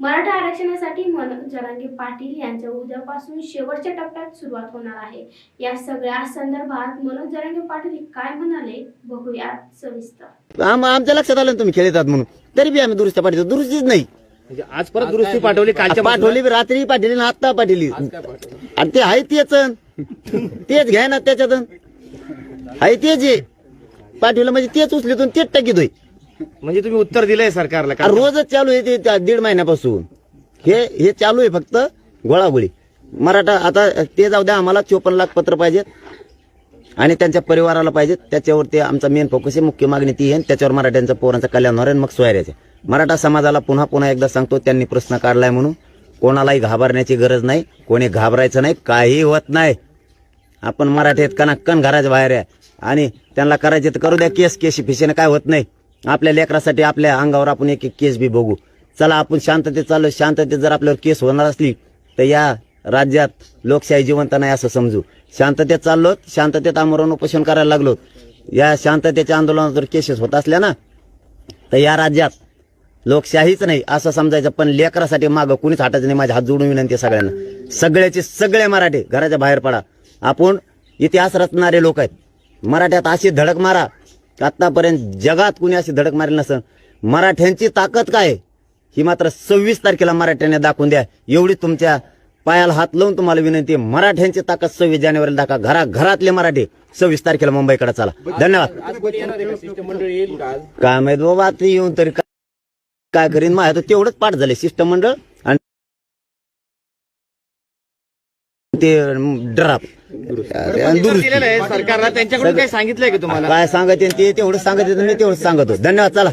मराठा आरक्षणासाठी मनोज जरांगे पाटील यांच्या उद्यापासून शेवटच्या टप्प्यात सुरुवात होणार आहे. या सगळ्या संदर्भात मनोज जरांगे पाटील काय म्हणाले बघूयात सविस्तर. आम आमच्या लक्षात आलं ना तुम्ही खेळतात म्हणून. तरी बी आम्ही दुरुस्त्या पाठवतो दुरुस्तीच नाही. म्हणजे आज परत दुरुस्ती पाठवली कालच्या पाठवली. बी रात्री पाठवली ना आत्ता पाठवली. आणि ते आहे तेच. तेच घ्या ना त्याच्यातून. आहे तेच पाठवलं म्हणजे तेच उचलीतून तेच टाकीतोय म्हणजे तुम्ही उत्तर दिलंय सरकारला आ, रोजच चालू आहे ते त्या दीड महिन्यापासून. हे हे चालू आहे फक्त गोळागोळी. मराठा आता ते जाऊ द्या आम्हाला चोपन्न लाख पत्र पाहिजेत. आणि त्यांच्या परिवाराला पाहिजेत. त्याच्यावरती आमचा मेन फोकस आहे मुख्य मागणी ती आहे. आणि त्याच्यावर मराठ्यांचं पोरांचं कल्याण होणार आहे आणि मग सोयऱ्याचे मराठा समाजाला पुन्हा पुन्हा एकदा सांगतो त्यांनी प्रश्न काढलाय म्हणून. कोणालाही घाबरण्याची गरज नाही. कोणी घाबरायचं नाही काही होत नाही. आपण मराठीत कणाकण घराच्या बाहेर आहे. आणि त्यांना करायचे तर करू द्या केस केशी फिशेने काय होत नाही. आपल्या लेकरासाठी आपल्या अंगावर आपण एक एक केस बी बघू. चला आपण शांततेत चाललो. शांततेत जर आपल्यावर केस होणार असली तर या राज्यात लोकशाही जिवंत नाही असं समजू. शांततेत चाललो शांततेत आमरण उपोषण करायला लागलो. या शांततेच्या आंदोलनात जर केसेस होत असल्या ना तर या राज्यात लोकशाहीच नाही असं समजायचं. पण लेकरासाठी मागं कुणीच हटायचं नाही. माझे हात जोडून विनंती सगळ्यांना. सगळ्याचे सगळे मराठी घराच्या बाहेर पडा. आपण इतिहास रचणारे लोक आहेत. मराठ्यात अशी धडक मारा. आतापर्यंत जगात कुणी अशी धडक मारली नसन मराठ्यांची ताकद काय? ही मात्र सव्वीस तारखेला मराठ्याने दाखवून द्या. एवढी तुमच्या पायाला हात लावून तुम्हाला विनंती आहे. मराठ्यांची ताकद सव्वीस जानेवारीला दाखवा. घरा घरातले मराठी सव्वीस तारखेला मुंबईकडे चला. धन्यवाद. काय माहीत बाबा आता येऊन तरी काय- काय करीन? माझ्या तर तेवढंच पाठ झाले शिष्टमंडळ ते आहे सरकारला त्यांच्याकडून काही सांगितलंय की तुम्हाला? काय सांगत ते तेवढं सांगत मी तेवढं सांगतो. धन्यवाद चला.